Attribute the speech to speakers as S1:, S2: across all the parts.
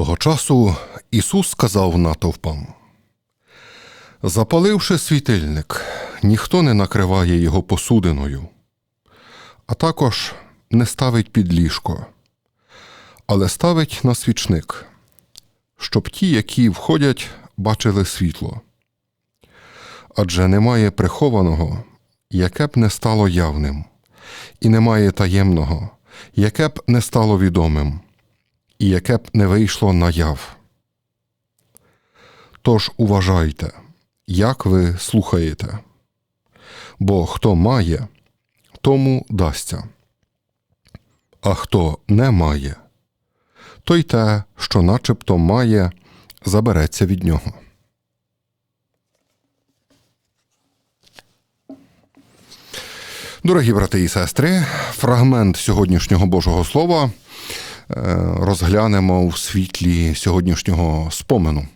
S1: Того часу Ісус сказав натовпам: Запаливши світильник, ніхто не накриває його посудиною, а також не ставить під ліжко, але ставить на свічник, щоб ті, які входять, бачили світло. Адже немає прихованого, яке б не стало явним, і немає таємного, яке б не стало відомим і яке б не вийшло наяв. Тож уважайте, як ви слухаєте, бо хто має, тому дасться, а хто не має, той те, що начебто має, забереться від нього. Дорогі брати і сестри, фрагмент сьогоднішнього Божого Слова розглянемо в світлі сьогоднішнього спомену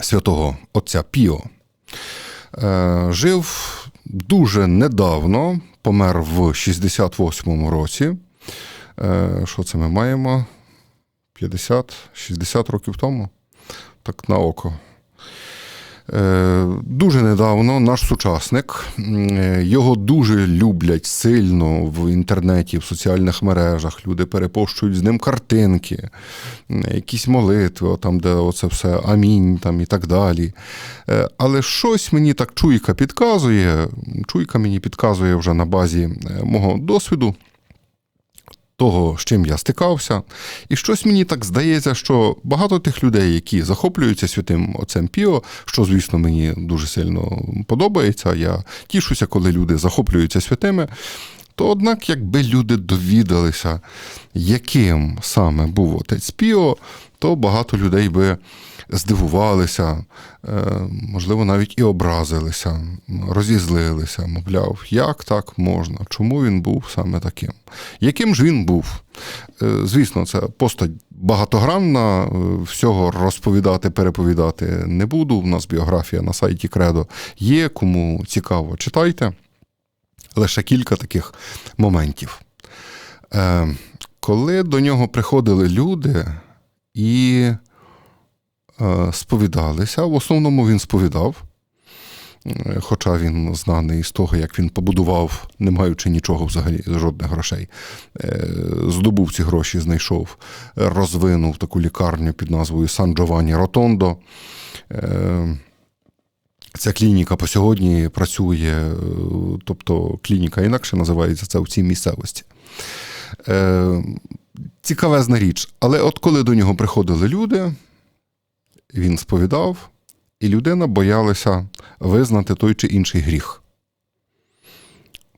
S1: святого Отця Піо. Е, жив дуже недавно, помер в 68-му році. Е, що це ми маємо? 50-60 років тому? Так на око. Е, дуже недавно наш сучасник, е, його дуже люблять сильно в інтернеті, в соціальних мережах. Люди перепощують з ним картинки, якісь молитви, там, де оце все амінь там, і так далі. Е, але щось мені так чуйка підказує. Чуйка мені підказує вже на базі мого досвіду того, з чим я стикався. І щось мені так здається, що багато тих людей, які захоплюються святим отцем Піо, що, звісно, мені дуже сильно подобається. Я тішуся, коли люди захоплюються святими. То, однак, якби люди довідалися, яким саме був отець Піо, то багато людей би здивувалися, е, можливо, навіть і образилися, розізлилися, мовляв, як так можна, чому він був саме таким? Яким ж він був? Е, звісно, це постать багатогранна, е, всього розповідати, переповідати не буду. У нас біографія на сайті Кредо є, кому цікаво, читайте. Лише кілька таких моментів. Коли до нього приходили люди і Е, сповідалися. В основному він сповідав, е, хоча він знаний з того, як він побудував, не маючи нічого взагалі, жодних грошей. Е, здобув ці гроші, знайшов, розвинув таку лікарню під назвою Сан Джованні Ротондо. Ця клініка по сьогодні працює, тобто клініка інакше називається це в цій місцевості. Цікавезна річ. Але от коли до нього приходили люди, він сповідав, і людина боялася визнати той чи інший гріх.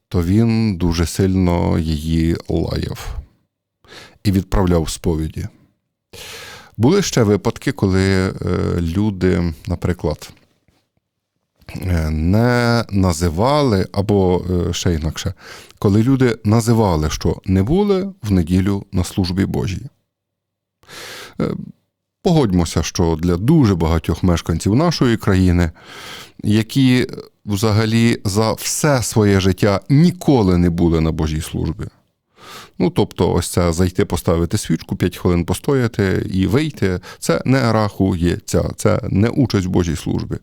S1: То він дуже сильно її лаяв і відправляв сповіді. Були ще випадки, коли е, люди, наприклад, е, не називали, або е, ще інакше, коли люди називали, що не були в неділю на службі Божій. Погодьмося, що для дуже багатьох мешканців нашої країни, які взагалі за все своє життя ніколи не були на Божій службі, Ну, тобто, ось це зайти, поставити свічку, 5 хвилин постояти і вийти, це не рахується, це не участь в Божій службі.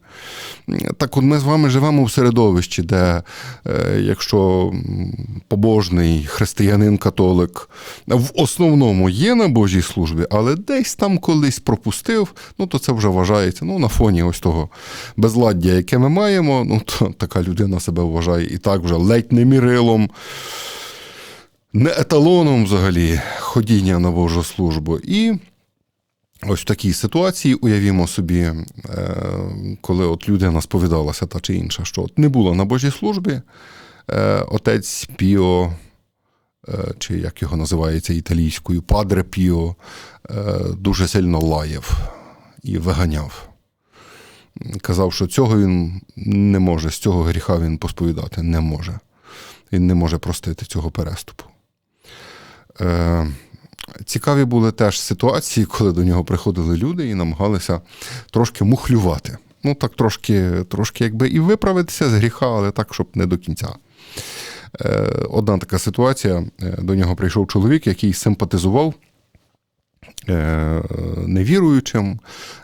S1: Так от ми з вами живемо в середовищі, де е, якщо побожний християнин-католик в основному є на Божій службі, але десь там колись пропустив, ну то це вже вважається ну, на фоні ось того безладдя, яке ми маємо, ну то така людина себе вважає і так вже ледь не мірилом не еталоном взагалі ходіння на Божу службу. І ось в такій ситуації уявімо собі, е, коли от людина сповідалася та чи інша, що от не було на Божій службі, е, отець Піо. Е, чи як його називається італійською, Падре Піо дуже сильно лаяв і виганяв. Казав, що цього він не може, з цього гріха він посповідати не може. Він не може простити цього переступу. Е, Цікаві були теж ситуації, коли до нього приходили люди і намагалися трошки мухлювати. Ну, так трошки, трошки якби і виправитися з гріха, але так, щоб не до кінця. Е, Одна така ситуація: е, до нього прийшов чоловік, який симпатизував невіруючим.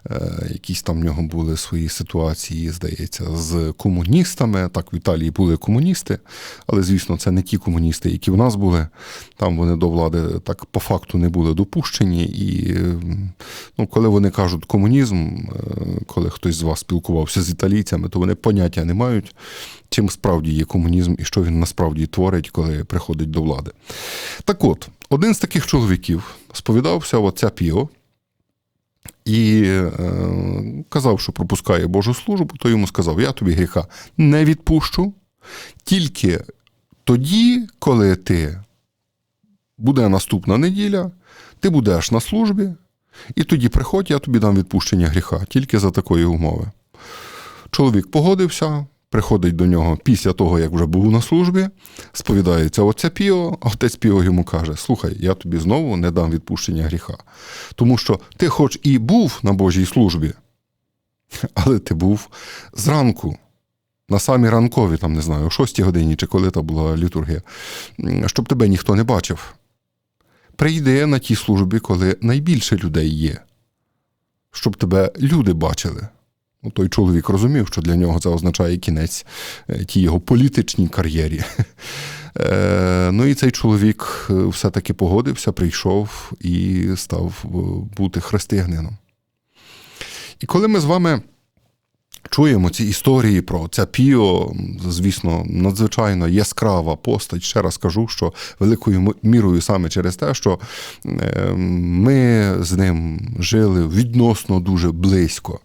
S1: Е, Якісь там в нього були свої ситуації, здається, з комуністами. Так, в Італії були комуністи, але, звісно, це не ті комуністи, які в нас були. Там вони до влади так по факту не були допущені. І е, ну, коли вони кажуть комунізм, е, коли хтось з вас спілкувався з італійцями, то вони поняття не мають, чим справді є комунізм і що він насправді творить, коли приходить до влади. Так от, один з таких чоловіків сповідався в отця Піо і е, казав, що пропускає Божу службу, то йому сказав: Я тобі гріха не відпущу, тільки тоді, коли ти буде наступна неділя, ти будеш на службі, і тоді приходь, я тобі дам відпущення гріха, тільки за такої умови. Чоловік погодився, приходить до нього після того, як вже був на службі, сповідається отця Піо, а отець Піо йому каже: Слухай, я тобі знову не дам відпущення гріха. Тому що ти, хоч і був на Божій службі, але ти був зранку. На самій ранкові, там не знаю, о 6 годині чи коли то була літургія, щоб тебе ніхто не бачив. Прийди на ті службі, коли найбільше людей є, щоб тебе люди бачили. Ну, той чоловік розумів, що для нього це означає кінець е, тій його політичній кар'єрі. Е, Ну і цей чоловік е, все-таки погодився, прийшов і став бути християнином. І коли ми з вами чуємо ці історії про це Піо, звісно, надзвичайно яскрава постать. Ще раз кажу, що великою мірою саме через те, що е, ми з ним жили відносно дуже близько.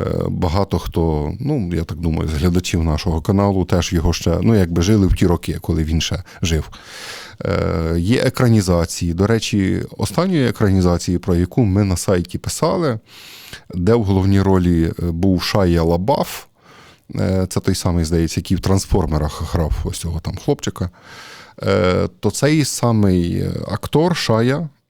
S1: Е, багато хто, ну я так думаю, з глядачів нашого каналу теж його ще ну якби жили в ті роки, коли він ще жив. Е, Є екранізації. До речі, останньої екранізації, про яку ми на сайті писали, де в головній ролі був Шая Лабаф. Е, Це той самий, здається, який в трансформерах грав ось цього там хлопчика. Е, То цей самий актор Шая Е,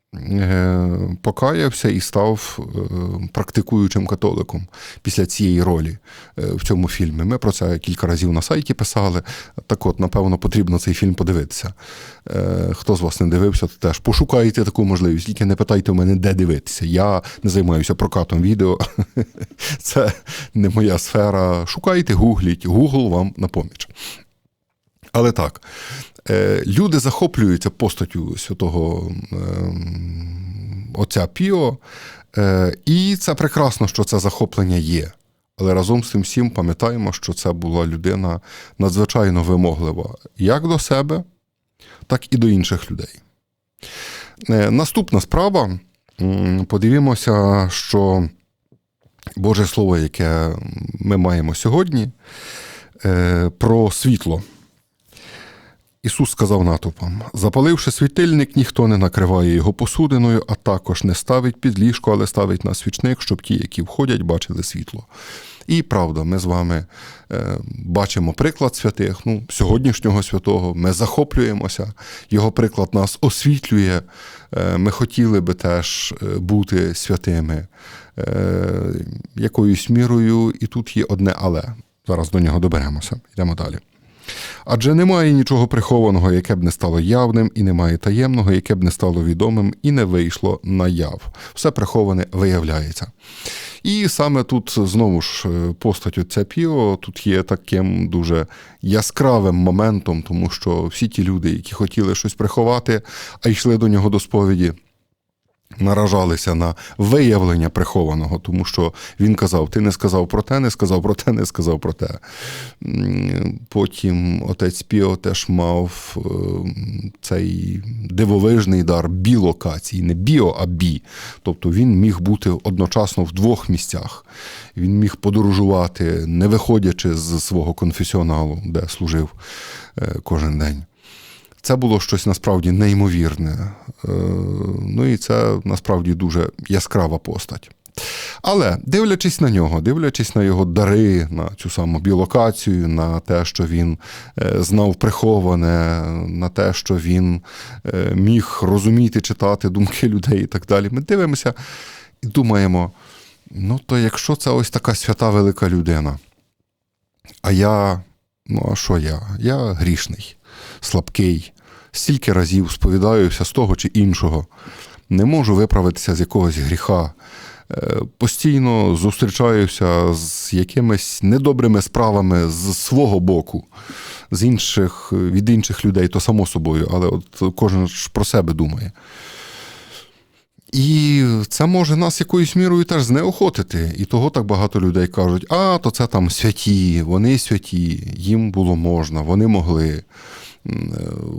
S1: покаявся і став е, практикуючим католиком після цієї ролі е, в цьому фільмі. Ми про це кілька разів на сайті писали. Так от, напевно, потрібно цей фільм подивитися. Хто з вас не дивився, то теж пошукайте таку можливість, тільки не питайте у мене, де дивитися. Я не займаюся прокатом відео. Це не моя сфера. Шукайте, гугліть, Google вам на поміч. Але так, Е, люди захоплюються постаттю святого ем, отця Піо, е, і це прекрасно, що це захоплення є. Але разом з тим всім пам'ятаємо, що це була людина надзвичайно вимоглива як до себе, так і до інших людей. Е, наступна справа. Подивімося, що Боже Слово, яке ми маємо сьогодні, про світло. Ісус сказав натовпам: запаливши світильник, ніхто не накриває його посудиною, а також не ставить під ліжко, але ставить на свічник, щоб ті, які входять, бачили світло. І правда, ми з вами е, бачимо приклад святих, ну, сьогоднішнього святого, ми захоплюємося, його приклад нас освітлює. Е, ми хотіли би теж е, бути святими якоюсь мірою, і тут є одне але. Зараз до нього доберемося. Йдемо далі. Адже немає нічого прихованого, яке б не стало явним, і немає таємного, яке б не стало відомим і не вийшло наяв. Все приховане виявляється. І саме тут знову ж е, постать отця Піо тут є таким дуже яскравим моментом, тому що всі ті люди, які хотіли щось приховати, а йшли до нього до сповіді наражалися на виявлення прихованого, тому що він казав: ти не сказав про те, не сказав про те, не сказав про те. Потім отець Піо теж мав е, цей дивовижний дар білокації, не біо, а бі. Тобто він міг бути одночасно в двох місцях. Він міг подорожувати, не виходячи з свого конфесіоналу, де служив е, кожен день. Це було щось насправді неймовірне. Е, ну і це насправді дуже яскрава постать. Але дивлячись на нього, дивлячись на його дари, на цю саму білокацію, на те, що він е, знав приховане, на те, що він е, міг розуміти, читати думки людей і так далі, ми дивимося і думаємо: ну, то якщо це ось така свята велика людина, а я, ну а що я? Я грішний слабкий, стільки разів сповідаюся з того чи іншого. не можу виправитися з якогось гріха. Е, Постійно зустрічаюся з якимись недобрими справами з свого боку, з інших, від інших людей, то само собою, але от кожен ж про себе думає. І це може нас якоюсь мірою теж знеохотити. І того так багато людей кажуть: а, то це там святі, вони святі, їм було можна, вони могли. Е,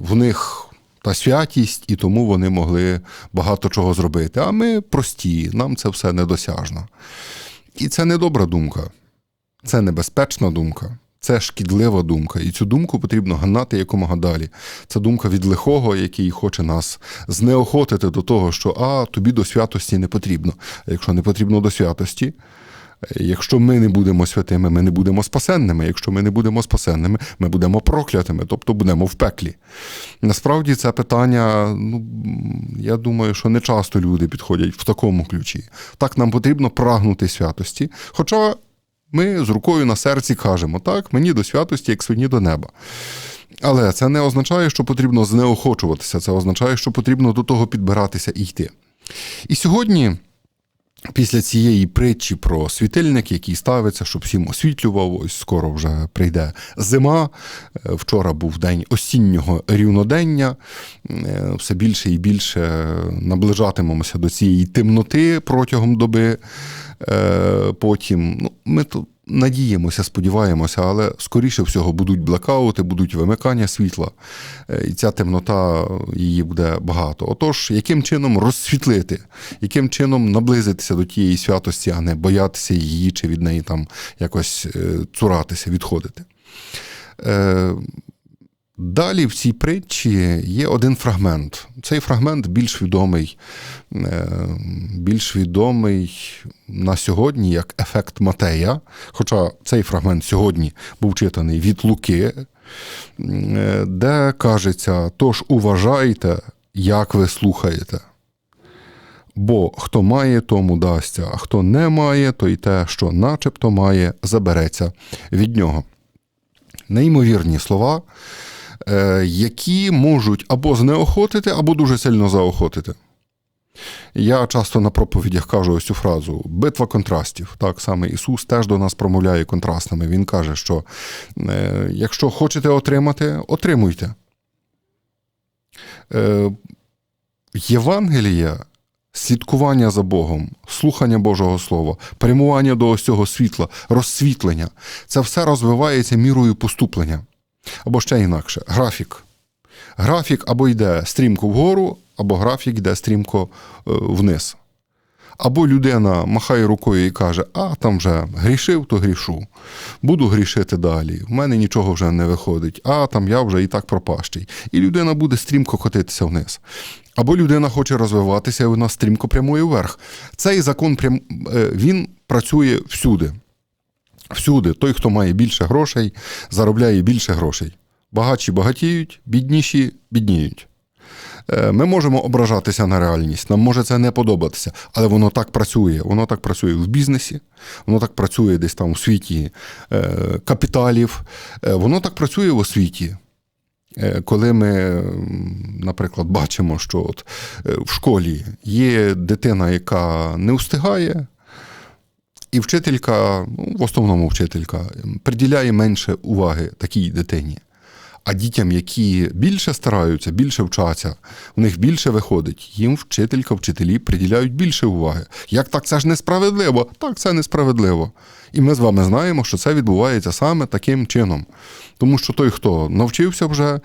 S1: В них та святість, і тому вони могли багато чого зробити. А ми прості, нам це все недосяжно. І це не добра думка, це небезпечна думка. Це шкідлива думка, і цю думку потрібно гнати якомога далі. Це думка від лихого, який хоче нас знеохотити до того, що а тобі до святості не потрібно. А якщо не потрібно до святості, якщо ми не будемо святими, ми не будемо спасенними. Якщо ми не будемо спасенними, ми будемо проклятими, тобто будемо в пеклі. Насправді це питання, ну я думаю, що не часто люди підходять в такому ключі. Так нам потрібно прагнути святості. Хоча ми з рукою на серці кажемо, так, мені до святості, як свині до неба. Але це не означає, що потрібно знеохочуватися, це означає, що потрібно до того підбиратися і йти. І сьогодні, після цієї притчі про світильник, який ставиться, щоб всім освітлював, ось скоро вже прийде зима. Е, Вчора був день осіннього рівнодення. Е, Все більше і більше наближатимемося до цієї темноти протягом доби. Е, Потім ну, ми тут надіємося, сподіваємося, але скоріше всього будуть блекаути, будуть вимикання світла, Е, і ця темнота її буде багато. Отож, яким чином розсвітлити, яким чином наблизитися до тієї святості, а не боятися її чи від неї там якось е, цуратися, відходити. Далі в цій притчі є один фрагмент. Цей фрагмент більш відомий, е, більш відомий на сьогодні як ефект Матея. Хоча цей фрагмент сьогодні був читаний від Луки, е, де кажеться: тож уважайте, як ви слухаєте. Бо хто має, тому дасться, а хто не має, то й те, що начебто має, забереться від нього. Неймовірні слова, які можуть або знеохотити, або дуже сильно заохотити. Я часто на проповідях кажу ось цю фразу битва контрастів. Так саме Ісус теж до нас промовляє контрастами. Він каже, що е, якщо хочете отримати, отримуйте. Е, Євангелія, слідкування за Богом, слухання Божого Слова, прямування до ось цього світла, розсвітлення це все розвивається мірою поступлення. Або ще інакше, графік. Графік або йде стрімко вгору, або графік йде стрімко е, вниз. Або людина махає рукою і каже, а там вже грішив, то грішу. Буду грішити далі. В мене нічого вже не виходить, а там я вже і так пропащий. І людина буде стрімко котитися вниз. Або людина хоче розвиватися, і вона стрімко прямує вверх. Цей закон е, він працює всюди. Всюди. Той, хто має більше грошей, заробляє більше грошей. Багатші багатіють, бідніші бідніють. Е, Ми можемо ображатися на реальність, нам може це не подобатися, але воно так працює. Воно так працює в бізнесі, воно так працює десь там у світі е, капіталів, е, воно так працює в освіті. Коли ми, наприклад, бачимо, що от в школі є дитина, яка не встигає, і вчителька, ну, в основному вчителька, приділяє менше уваги такій дитині. А дітям, які більше стараються, більше вчаться, в них більше виходить, їм вчителька, вчителі приділяють більше уваги. Як так це ж несправедливо? Так, це несправедливо. І ми з вами знаємо, що це відбувається саме таким чином. Тому що той, хто навчився вже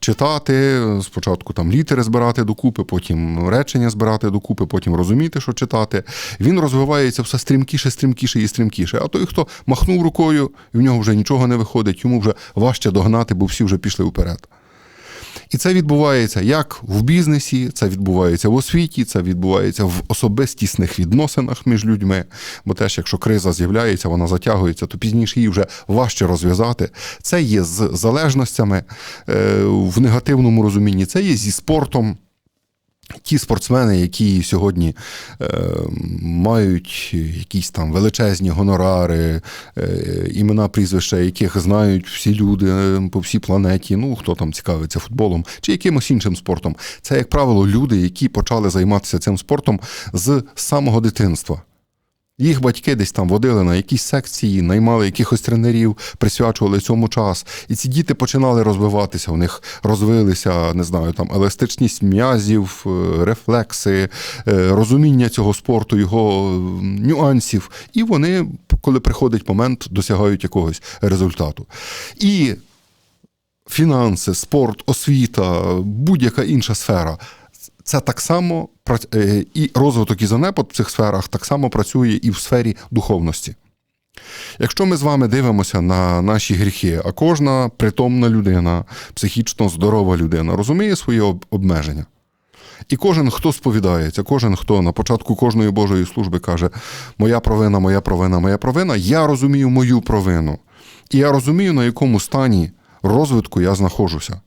S1: читати, спочатку там літери збирати докупи, потім речення збирати докупи, потім розуміти, що читати, він розвивається все стрімкіше, стрімкіше і стрімкіше. А той, хто махнув рукою, в нього вже нічого не виходить, йому вже важче догнати, бо всі вже пішли вперед. І це відбувається як в бізнесі, це відбувається в освіті, це відбувається в особистісних відносинах між людьми. Бо теж, якщо криза з'являється, вона затягується, то пізніше її вже важче розв'язати. Це є з залежностями е, в негативному розумінні, це є зі спортом. Ті спортсмени, які сьогодні е, мають якісь там величезні гонорари, е, імена, прізвища, яких знають всі люди е, по всій планеті, ну хто там цікавиться футболом чи якимось іншим спортом, це, як правило, люди, які почали займатися цим спортом з самого дитинства. Їх батьки десь там водили на якісь секції, наймали якихось тренерів, присвячували цьому час. І ці діти починали розвиватися. У них розвилися, не знаю, там еластичність м'язів, е, рефлекси, е, розуміння цього спорту, його нюансів. І вони, коли приходить момент, досягають якогось результату. І фінанси, спорт, освіта, будь-яка інша сфера. Це так само е, і розвиток і занепад в цих сферах так само працює і в сфері духовності. Якщо ми з вами дивимося на наші гріхи, а кожна притомна людина, психічно здорова людина розуміє свої обмеження. І кожен, хто сповідається, кожен, хто на початку кожної Божої служби каже: Моя провина, моя провина, моя провина, я розумію мою провину. І я розумію, на якому стані розвитку я знаходжуся.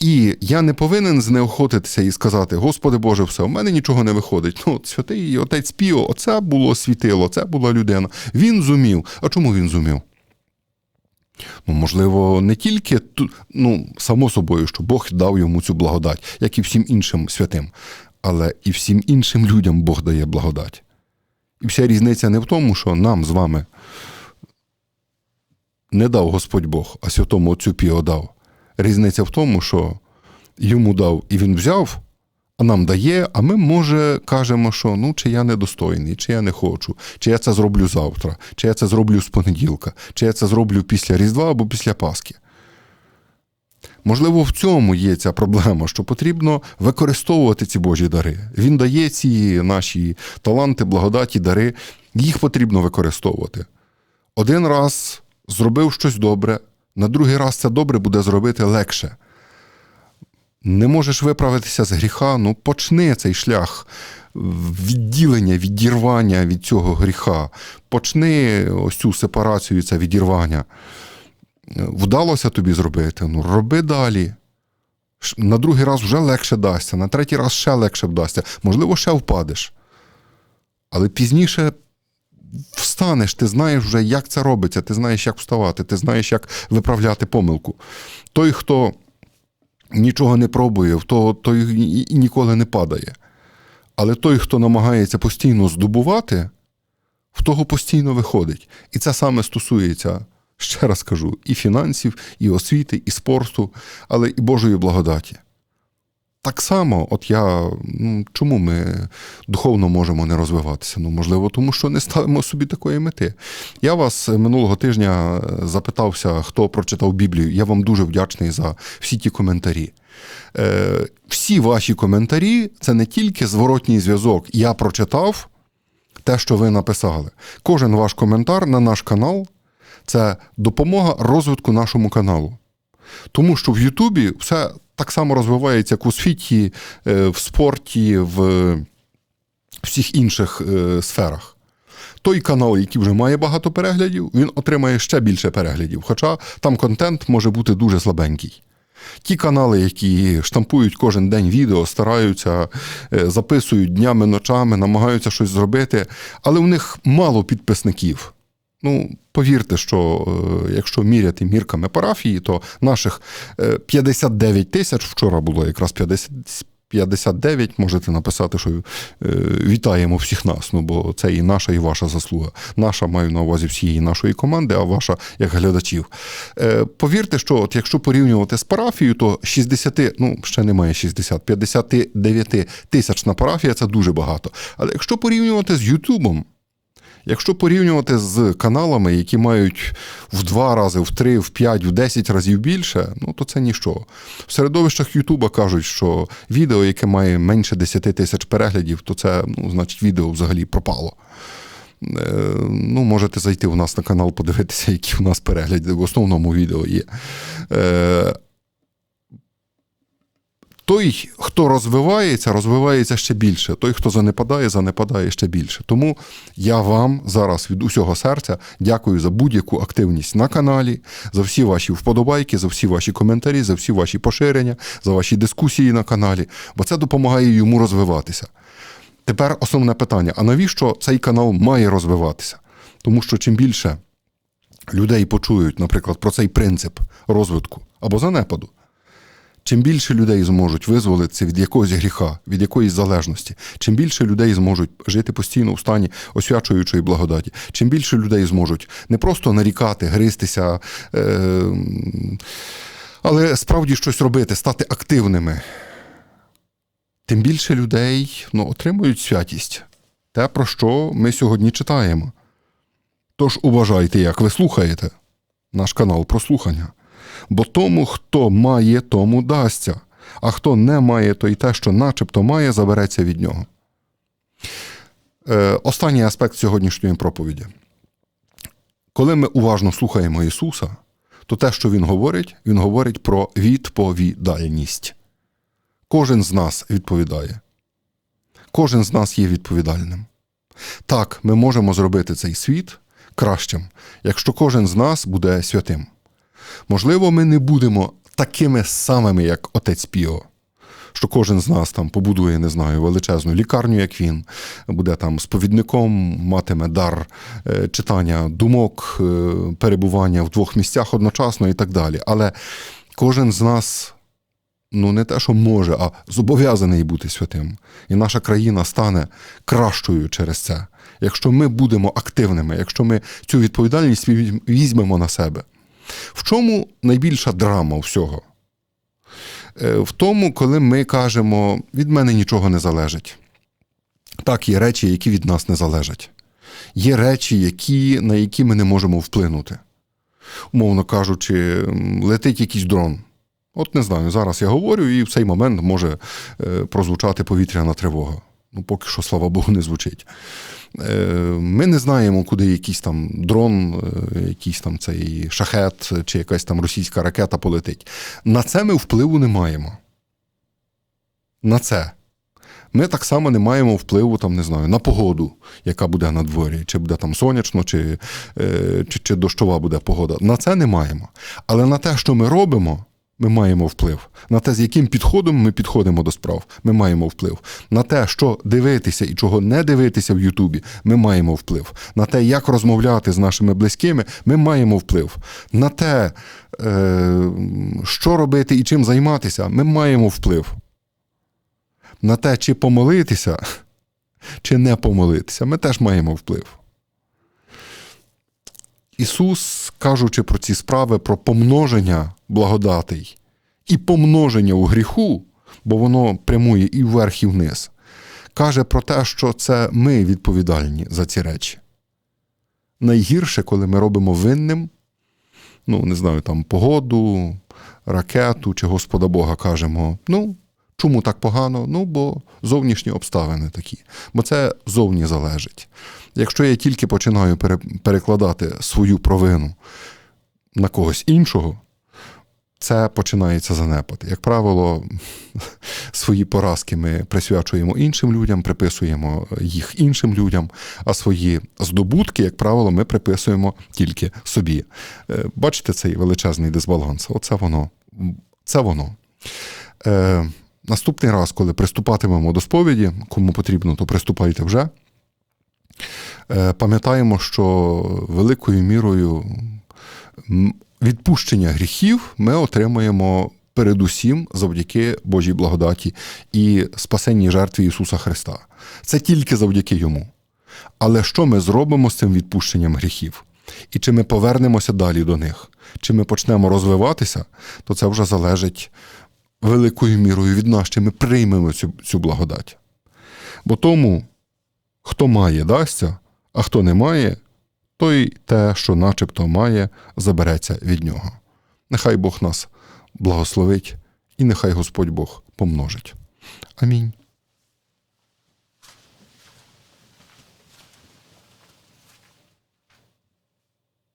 S1: І я не повинен знеохотитися і сказати: Господи Боже, все, у мене нічого не виходить. Ну, святий отець Піо, оце було світило, це була людина. Він зумів. А чому він зумів? Ну, можливо, не тільки ну, само собою, що Бог дав йому цю благодать, як і всім іншим святим, але і всім іншим людям Бог дає благодать. І вся різниця не в тому, що нам з вами не дав Господь Бог, а святому отцю Піо дав. Різниця в тому, що йому дав і він взяв, а нам дає, а ми, може, кажемо, що ну, чи я недостойний, чи я не хочу, чи я це зроблю завтра, чи я це зроблю з понеділка, чи я це зроблю після Різдва або після Пасхи. Можливо, в цьому є ця проблема, що потрібно використовувати ці Божі дари. Він дає ці наші таланти, благодаті, дари, їх потрібно використовувати. Один раз зробив щось добре, на другий раз це добре буде зробити легше. Не можеш виправитися з гріха, ну почни цей шлях відділення, відірвання від цього гріха. Почни ось цю сепарацію, це відірвання. Вдалося тобі зробити, ну роби далі. На другий раз вже легше дасться, на третій раз ще легше вдасться. Можливо, ще впадеш. Але пізніше встанеш, ти знаєш вже, як це робиться, ти знаєш, як вставати, ти знаєш, як виправляти помилку. Той, хто нічого не пробує, того, той і ніколи не падає. Але той, хто намагається постійно здобувати, в того постійно виходить. І це саме стосується, ще раз кажу, і фінансів, і освіти, і спорту, але і Божої благодаті. Так само, от я ну, чому ми духовно можемо не розвиватися? Ну, можливо, тому що не ставимо собі такої мети. Я вас минулого тижня е, запитався, хто прочитав Біблію. Я вам дуже вдячний за всі ті коментарі. Е, всі ваші коментарі це не тільки зворотній зв'язок. Я прочитав те, що ви написали. Кожен ваш коментар на наш канал це допомога розвитку нашому каналу. Тому що в Ютубі все так само розвивається, як у світі, е, в спорті, в всіх інших е, сферах. Той канал, який вже має багато переглядів, він отримає ще більше переглядів, хоча там контент може бути дуже слабенький. Ті канали, які штампують кожен день відео, стараються, е, записують днями, ночами, намагаються щось зробити, але в них мало підписників. Ну, повірте, що е, якщо міряти мірками парафії, то наших е, 59 тисяч вчора було якраз 50, 59, можете написати, що е, вітаємо всіх нас. Ну бо це і наша, і ваша заслуга. Наша маю на увазі всієї нашої команди, а ваша як глядачів. Е, повірте, що от якщо порівнювати з парафією, то 60, ну ще немає 60, 59 тисячна парафія це дуже багато. Але якщо порівнювати з Ютубом. Якщо порівнювати з каналами, які мають в два рази, в три, в п'ять, в десять разів більше, ну то це ніщо. В середовищах Ютуба кажуть, що відео, яке має менше 10 тисяч переглядів, то це, ну, значить, відео взагалі пропало. Е, Ну, можете зайти у нас на канал, подивитися, які у нас перегляди в основному відео є. Той, хто розвивається, розвивається ще більше. Той, хто занепадає, занепадає ще більше. Тому я вам зараз від усього серця дякую за будь-яку активність на каналі, за всі ваші вподобайки, за всі ваші коментарі, за всі ваші поширення, за ваші дискусії на каналі, бо це допомагає йому розвиватися. Тепер основне питання: а навіщо цей канал має розвиватися? Тому що чим більше людей почують, наприклад, про цей принцип розвитку або занепаду, чим більше людей зможуть визволитися від якогось гріха, від якоїсь залежності, чим більше людей зможуть жити постійно в стані освячуючої благодаті, чим більше людей зможуть не просто нарікати, гристися, е- але справді щось робити, стати активними, тим більше людей ну, отримують святість. Те, про що ми сьогодні читаємо. Тож уважайте, як ви слухаєте наш канал прослухання. Бо тому, хто має, тому дасться, а хто не має, то й те, що начебто має, забереться від нього. Е, останній аспект сьогоднішньої проповіді. Коли ми уважно слухаємо Ісуса, то те, що Він говорить, Він говорить про відповідальність. Кожен з нас відповідає. Кожен з нас є відповідальним. Так, ми можемо зробити цей світ кращим, якщо кожен з нас буде святим. Можливо, ми не будемо такими самими, як отець Піо, що кожен з нас там побудує, не знаю, величезну лікарню, як він, буде там сповідником, матиме дар е, читання думок, е, перебування в двох місцях одночасно і так далі. Але кожен з нас. Ну, не те, що може, а зобов'язаний бути святим. І наша країна стане кращою через це. Якщо ми будемо активними, якщо ми цю відповідальність візьмемо на себе. В чому найбільша драма всього? Е, В тому, коли ми кажемо, від мене нічого не залежить. Так, є речі, які від нас не залежать. Є речі, які, на які ми не можемо вплинути. Умовно кажучи, летить якийсь дрон. От не знаю, зараз я говорю, і в цей момент може е, прозвучати повітряна тривога. Ну, поки що, слава Богу, не звучить. Е, Ми не знаємо, куди якийсь там дрон, е, якийсь там цей шахет чи якась там російська ракета полетить. На це ми впливу не маємо. На це. Ми так само не маємо впливу, там, не знаю, на погоду, яка буде на дворі, чи буде там сонячно, чи, е, чи, чи дощова буде погода. На це не маємо. Але на те, що ми робимо, ми маємо вплив. На те, з яким підходом ми підходимо до справ, ми маємо вплив. На те, що дивитися і чого не дивитися в Ютубі, ми маємо вплив. На те, як розмовляти з нашими близькими, ми маємо вплив. На те, е, що робити і чим займатися, ми маємо вплив. На те, чи помолитися, чи не помолитися, ми теж маємо вплив. Ісус, кажучи про ці справи, про помноження благодатей і помноження у гріху, бо воно прямує і вверх, і вниз, каже про те, що це ми відповідальні за ці речі. Найгірше, коли ми робимо винним, ну, не знаю, там погоду, ракету чи Господа Бога кажемо, ну, чому так погано? Ну, бо зовнішні обставини такі, бо це зовні залежить. Якщо я тільки починаю перекладати свою провину на когось іншого, це починається занепад. Як правило, свої поразки ми присвячуємо іншим людям, приписуємо їх іншим людям, а свої здобутки, як правило, ми приписуємо тільки собі. Е, бачите цей величезний дисбаланс? Оце воно. Це воно. Наступний раз, коли приступатимемо до сповіді, кому потрібно, то приступайте вже. Е, пам'ятаємо, що великою мірою відпущення гріхів ми отримаємо передусім завдяки Божій благодаті і спасенній жертві Ісуса Христа. Це тільки завдяки Йому. Але що ми зробимо з цим відпущенням гріхів? І чи ми повернемося далі до них, чи ми почнемо розвиватися, то це вже залежить великою мірою від нас, чи ми приймемо цю, цю благодать. Бо тому, хто має, дасться, а хто не має, той те, що начебто має, забереться від нього. Нехай Бог нас благословить і нехай Господь Бог помножить. Амінь.